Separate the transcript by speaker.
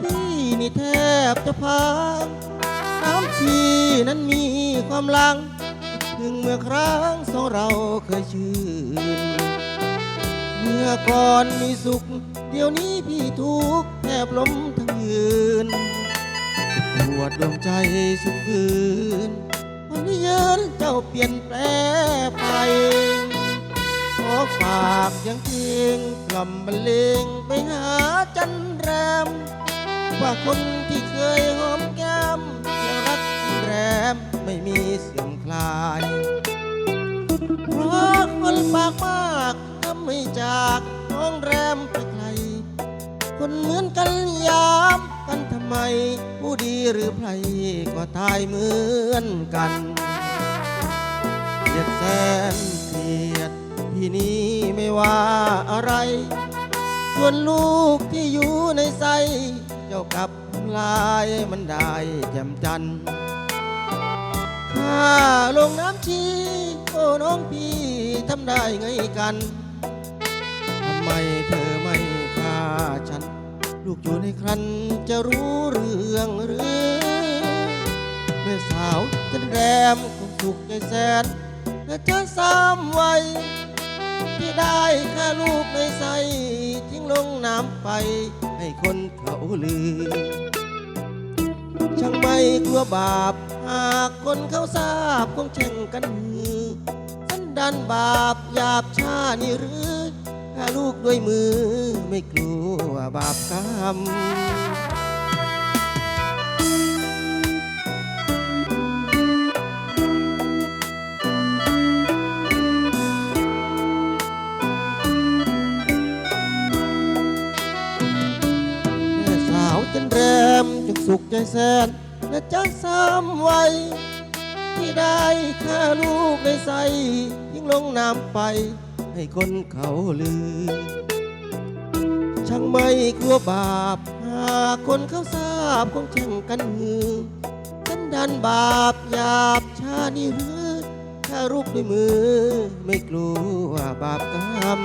Speaker 1: พี่นี่แทบจะพังน้ำชีนั้นมีความลัง ถึงเมื่อครั้งสองเราเคยชื่น เมื่อก่อนมีสุข เดี๋ยวนี้พี่ทุกข์แทบล้มทั้งยืนปวดดวงใจสุดฝืนวันนี้ยืนเจ้าเปลี่ยนแปลไปขอฝากยังเพลงกล่อมบรรเลงไปหาจันแรม ว่าคนที่เคยหอมแก้มยังรักแรมไม่มีเสื่อมคลาย เพราะคนปากมากทำให้จากน้องแรมไปไกล คนเหมือนกันยามกันทำไม ผู้ดีหรือไพรก็ตายเหมือนกันเกลียดแสนเกลียดพี่นี้ไม่ว่าอะไร ส่วนลูกที่อยู่ในไส เจ้ากับลายมันได้แจ่มจันข้าลงน้ำชีโอ้น้องพี่ทำได้ไงกันทำไมเธอไม่ฆ่าฉัน ลูกอยู่ในครันจะรู้เรื่องหรือแม่สาวจันแรมคงสุขใจแสนและเจอสามวัย ที่ได้แค่ลูกในใสทิ้งลงน้ำไปให้คนเขาลือ ช่างไม่กลัวบาป หากคนเขาทราบคงแช่งกันมือสันดานบาปหยาบช้านี่หรือฆ่าลูกด้วยมือไม่กลัวบาปกรรม สุขใจแสนและจะซ้ำไว้ ที่ได้ฆ่าลูกในใส ยิ่งลงน้ำไป ให้คนเขาลือ ช่างไม่กลัวบาป หากคนเขาทราบคงแช่งกันหือสันดานบาปหยาบชานี่หือถ้ารูปด้วยมือ ไม่กลัวบาปกรรม